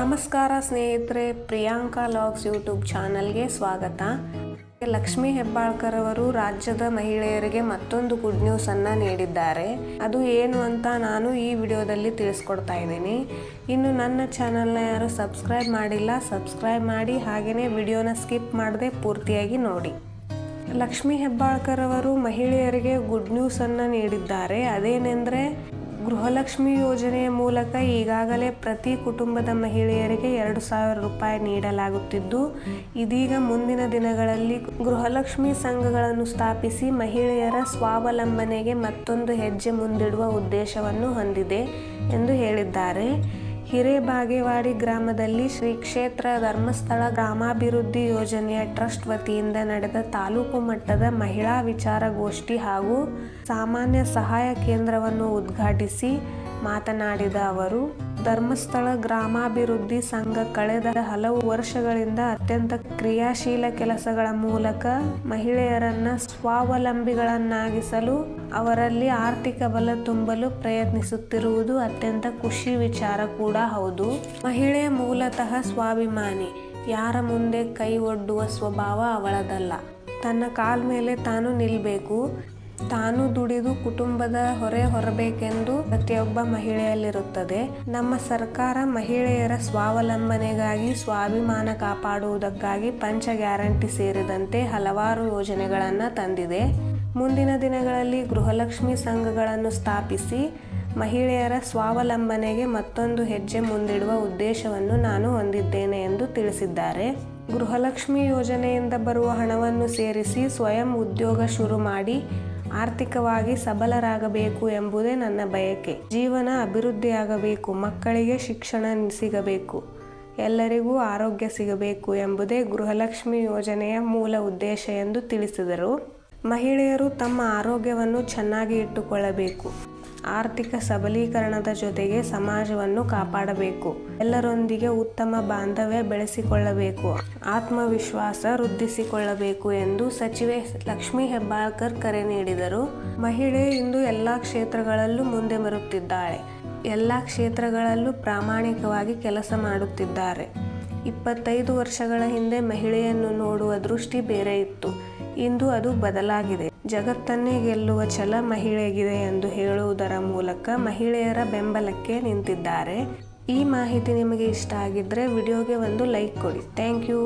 ನಮಸ್ಕಾರ ಸ್ನೇಹಿತರೆ, Priyanka logs YouTube ಚಾನಲ್ಗೆ ಸ್ವಾಗತ. ಲಕ್ಷ್ಮೀ ಹೆಬ್ಬಾಳ್ಕರ್ ಅವರು ರಾಜ್ಯದ ಮಹಿಳೆಯರಿಗೆ ಮತ್ತೊಂದು ಗುಡ್ ನ್ಯೂಸ್ ಅನ್ನ ನೀಡಿದ್ದಾರೆ. ಅದು ಏನು ಅಂತ ನಾನು ಈ ವಿಡಿಯೋದಲ್ಲಿ ತಿಳಿಸ್ಕೊಡ್ತಾ ಇದ್ದೀನಿ. ಇನ್ನು ನನ್ನ ಚಾನಲ್ನ ಯಾರು ಸಬ್ಸ್ಕ್ರೈಬ್ ಮಾಡಿಲ್ಲ, ಸಬ್ಸ್ಕ್ರೈಬ್ ಮಾಡಿ ಹಾಗೆಯೇ ವಿಡಿಯೋನ ಸ್ಕಿಪ್ ಮಾಡದೆ ಪೂರ್ತಿಯಾಗಿ ನೋಡಿ. ಲಕ್ಷ್ಮೀ ಹೆಬ್ಬಾಳ್ಕರ್ ಅವರು ಮಹಿಳೆಯರಿಗೆ ಗುಡ್ ನ್ಯೂಸ್ ಅನ್ನ ನೀಡಿದ್ದಾರೆ. ಅದೇನೆಂದರೆ ಗೃಹಲಕ್ಷ್ಮಿ ಯೋಜನೆಯ ಮೂಲಕ ಈಗಾಗಲೇ ಪ್ರತಿ ಕುಟುಂಬದ ಮಹಿಳೆಯರಿಗೆ ಎರಡು ಸಾವಿರ ರೂಪಾಯಿ ನೀಡಲಾಗುತ್ತಿದ್ದು, ಇದೀಗ ಮುಂದಿನ ದಿನಗಳಲ್ಲಿ ಗೃಹಲಕ್ಷ್ಮಿ ಸಂಘಗಳನ್ನು ಸ್ಥಾಪಿಸಿ ಮಹಿಳೆಯರ ಸ್ವಾವಲಂಬನೆಗೆ ಮತ್ತೊಂದು ಹೆಜ್ಜೆ ಮುಂದಿಡುವ ಉದ್ದೇಶವನ್ನು ಹೊಂದಿದೆ ಎಂದು ಹೇಳಿದ್ದಾರೆ. ಹಿರೇಬಾಗೇವಾಡಿ ಗ್ರಾಮದಲ್ಲಿ ಶ್ರೀ ಕ್ಷೇತ್ರ ಧರ್ಮಸ್ಥಳ ಗ್ರಾಮಾಭಿವೃದ್ಧಿ ಯೋಜನೆಯ ಟ್ರಸ್ಟ್ ವತಿಯಿಂದ ನಡೆದ ತಾಲೂಕು ಮಟ್ಟದ ಮಹಿಳಾ ವಿಚಾರಗೋಷ್ಠಿ ಹಾಗೂ ಸಾಮಾನ್ಯ ಸಹಾಯ ಕೇಂದ್ರವನ್ನು ಉದ್ಘಾಟಿಸಿ ಮಾತನಾಡಿದ ಅವರು. ಧರ್ಮಸ್ಥಳ ಗ್ರಾಮಾಭಿವೃದ್ಧಿ ಸಂಘ ಕಳೆದ ಹಲವು ವರ್ಷಗಳಿಂದ ಅತ್ಯಂತ ಕ್ರಿಯಾಶೀಲ ಕೆಲಸಗಳ ಮೂಲಕ ಮಹಿಳೆಯರನ್ನ ಸ್ವಾವಲಂಬಿಗಳನ್ನಾಗಿಸಲು ಅವರಲ್ಲಿ ಆರ್ಥಿಕ ಬಲ ತುಂಬಲು ಪ್ರಯತ್ನಿಸುತ್ತಿರುವುದು ಅತ್ಯಂತ ಖುಷಿ ವಿಚಾರ ಕೂಡ ಹೌದು. ಮಹಿಳೆ ಮೂಲತಃ ಸ್ವಾಭಿಮಾನಿ. ಯಾರ ಮುಂದೆ ಕೈ ಒಡ್ಡುವ ಸ್ವಭಾವ ಅವಳದಲ್ಲ. ತನ್ನ ಕಾಲ್ ಮೇಲೆ ತಾನು ನಿಲ್ಲಬೇಕು ತಾನು ದುಡಿದು ಕುಟುಂಬದ ಹೊರೆ ಹೊರಬೇಕೆಂದು ಪ್ರತಿಯೊಬ್ಬ ಮಹಿಳೆಯಲ್ಲಿರುತ್ತದೆ. ನಮ್ಮ ಸರ್ಕಾರ ಮಹಿಳೆಯರ ಸ್ವಾವಲಂಬನೆಗಾಗಿ, ಸ್ವಾಭಿಮಾನ ಕಾಪಾಡುವುದಕ್ಕಾಗಿ ಪಂಚ ಗ್ಯಾರಂಟಿ ಸೇರಿದಂತೆ ಹಲವಾರು ಯೋಜನೆಗಳನ್ನು ತಂದಿದೆ. ಮುಂದಿನ ದಿನಗಳಲ್ಲಿ ಗೃಹಲಕ್ಷ್ಮಿ ಸಂಘಗಳನ್ನು ಸ್ಥಾಪಿಸಿ ಮಹಿಳೆಯರ ಸ್ವಾವಲಂಬನೆಗೆ ಮತ್ತೊಂದು ಹೆಜ್ಜೆ ಮುಂದಿಡುವ ಉದ್ದೇಶವನ್ನು ನಾನು ಹೊಂದಿದ್ದೇನೆ ಎಂದು ತಿಳಿಸಿದ್ದಾರೆ. ಗೃಹಲಕ್ಷ್ಮಿ ಯೋಜನೆಯಿಂದ ಬರುವ ಹಣವನ್ನು ಸೇರಿಸಿ ಸ್ವಯಂ ಉದ್ಯೋಗ ಶುರು ಮಾಡಿ ಆರ್ಥಿಕವಾಗಿ ಸಬಲರಾಗಬೇಕು ಎಂಬುದೇ ನನ್ನ ಬಯಕೆ. ಜೀವನ ಅಭಿವೃದ್ಧಿಯಾಗಬೇಕು, ಮಕ್ಕಳಿಗೆ ಶಿಕ್ಷಣ ಸಿಗಬೇಕು, ಎಲ್ಲರಿಗೂ ಆರೋಗ್ಯ ಸಿಗಬೇಕು ಎಂಬುದೇ ಗೃಹಲಕ್ಷ್ಮಿ ಯೋಜನೆಯ ಮೂಲ ಉದ್ದೇಶ ಎಂದು ತಿಳಿಸಿದರು. ಮಹಿಳೆಯರು ತಮ್ಮ ಆರೋಗ್ಯವನ್ನು ಚೆನ್ನಾಗಿ ಇಟ್ಟುಕೊಳ್ಳಬೇಕು. ಆರ್ಥಿಕ ಸಬಲೀಕರಣದ ಜೊತೆಗೆ ಸಮಾಜವನ್ನು ಕಾಪಾಡಬೇಕು. ಎಲ್ಲರೊಂದಿಗೆ ಉತ್ತಮ ಬಾಂಧವ್ಯ ಬೆಳೆಸಿಕೊಳ್ಳಬೇಕು. ಆತ್ಮವಿಶ್ವಾಸ ವೃದ್ಧಿಸಿಕೊಳ್ಳಬೇಕು ಎಂದು ಸಚಿವೆ ಲಕ್ಷ್ಮೀ ಹೆಬ್ಬಾಳ್ಕರ್ ಕರೆ ನೀಡಿದರು. ಮಹಿಳೆ ಇಂದು ಎಲ್ಲ ಕ್ಷೇತ್ರಗಳಲ್ಲೂ ಮುಂದೆ ಬರುತ್ತಿದ್ದಾಳೆ. ಎಲ್ಲ ಕ್ಷೇತ್ರಗಳಲ್ಲೂ ಪ್ರಾಮಾಣಿಕವಾಗಿ ಕೆಲಸ ಮಾಡುತ್ತಿದ್ದಾರೆ. ಇಪ್ಪತ್ತೈದು ವರ್ಷಗಳ ಹಿಂದೆ ಮಹಿಳೆಯನ್ನು ನೋಡುವ ದೃಷ್ಟಿ ಬೇರೆ ಇತ್ತು. ಇಂದು ಅದು ಬದಲಾಗಿದೆ. ಜಗತ್ತನ್ನೇ ಗೆಲ್ಲುವ ಛಲ ಮಹಿಳೆಗಿದೆ ಎಂದು ಹೇಳುವುದರ ಮೂಲಕ ಮಹಿಳೆಯರ ಬೆಂಬಲಕ್ಕೆ ನಿಂತಿದ್ದಾರೆ. ಈ ಮಾಹಿತಿ ನಿಮಗೆ ಇಷ್ಟ ಆಗಿದ್ದರೆ ವಿಡಿಯೋಗೆ ಒಂದು ಲೈಕ್ ಕೊಡಿ. Thank you.